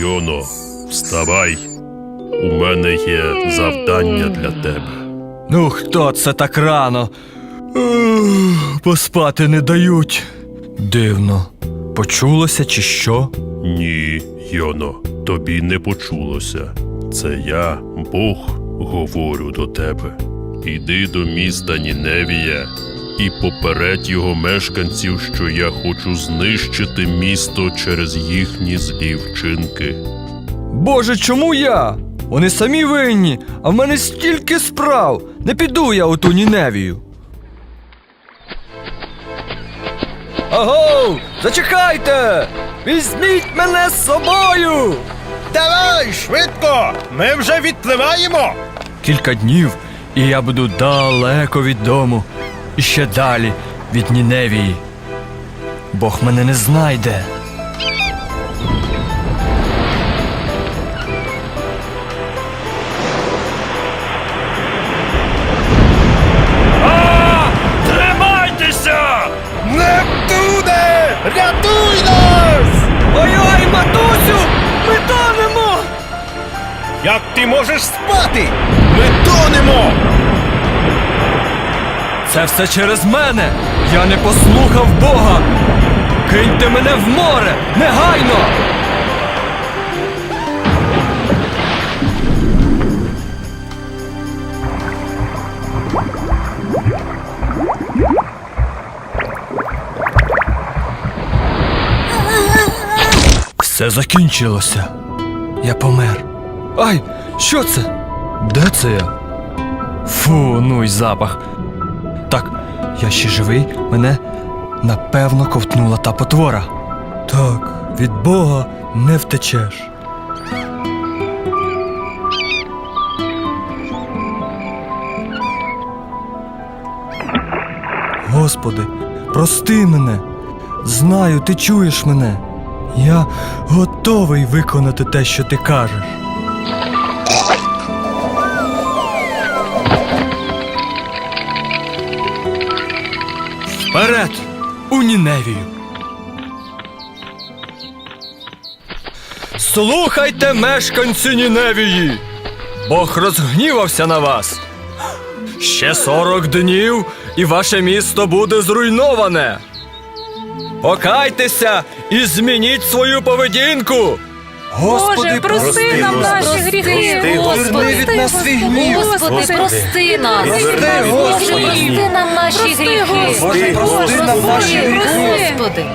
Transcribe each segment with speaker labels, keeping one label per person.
Speaker 1: Йоно, вставай. У мене є завдання для тебе.
Speaker 2: Ну, хто це так рано? Ух, Поспати не дають. Дивно. Почулося чи що?
Speaker 1: Ні, Йоно, тобі не почулося. Це я, Бог, говорю до тебе. Іди до міста Ніневія і попередь його мешканців, що я хочу знищити місто через їхні злі вчинки.
Speaker 2: Боже, чому я? Вони самі винні, а в мене стільки справ. Не піду я у ту Ніневію. Аго! Зачекайте! Візьміть мене з собою!
Speaker 3: Давай, швидко! Ми вже відпливаємо!
Speaker 2: Кілька днів, і я буду далеко від дому. І ще далі від Ніневії. Бог мене не знайде.
Speaker 1: Тримайтеся!
Speaker 3: Нептуне! Рятуй нас!
Speaker 2: Ой-ой, матусю! Ми тонемо!
Speaker 3: Як ти можеш спати? Ми тонемо!
Speaker 2: Це все через мене! Я не послухав Бога! Киньте мене в море! Негайно! Все закінчилося. Я помер. Ай, що це? Де це я? Фу, ну й запах. Я ще живий, мене напевно ковтнула та потвора. Так, від Бога не втечеш. Господи, прости мене. Знаю, ти чуєш мене. Я готовий виконати те, що ти кажеш. Вперед! У Ніневію! Слухайте, мешканці Ніневії! Бог розгнівався на вас. Ще сорок днів, і ваше місто буде зруйноване. Покайтеся і змініть свою поведінку.
Speaker 4: Боже, прости нам наші гріхи,
Speaker 3: Верни від нас свій гнів.
Speaker 4: Господи, прости нас.
Speaker 3: Прости,
Speaker 4: Боже,
Speaker 3: Господи.
Speaker 4: прости нам наші Прости, гріхи.
Speaker 3: Господи, прости нам наші гріхи.
Speaker 4: Господи.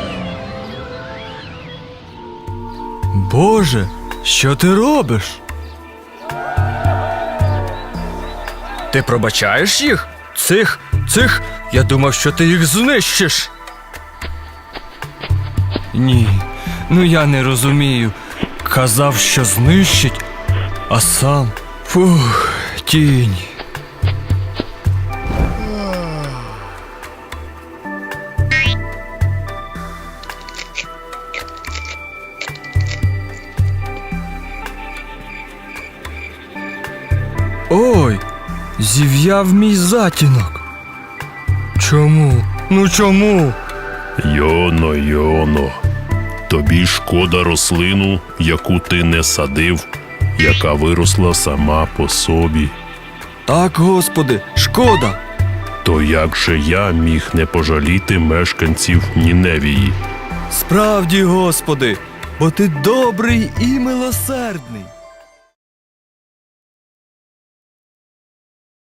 Speaker 2: Боже, що ти робиш? Ти пробачаєш їх? Цих, цих, я думав, що ти їх знищиш. Ні, ну я не розумію. Казав, що знищить, а сам. Фух, тінь. Ой, зів'яв мій затінок. Чому? Ну чому?
Speaker 1: Йоно, Йоно, тобі шкода рослину, яку ти не садив, яка виросла сама по собі.
Speaker 2: Так, господи, шкода.
Speaker 1: То як же я міг не пожаліти мешканців Ніневії?
Speaker 2: Справді, господи, бо ти добрий і милосердний.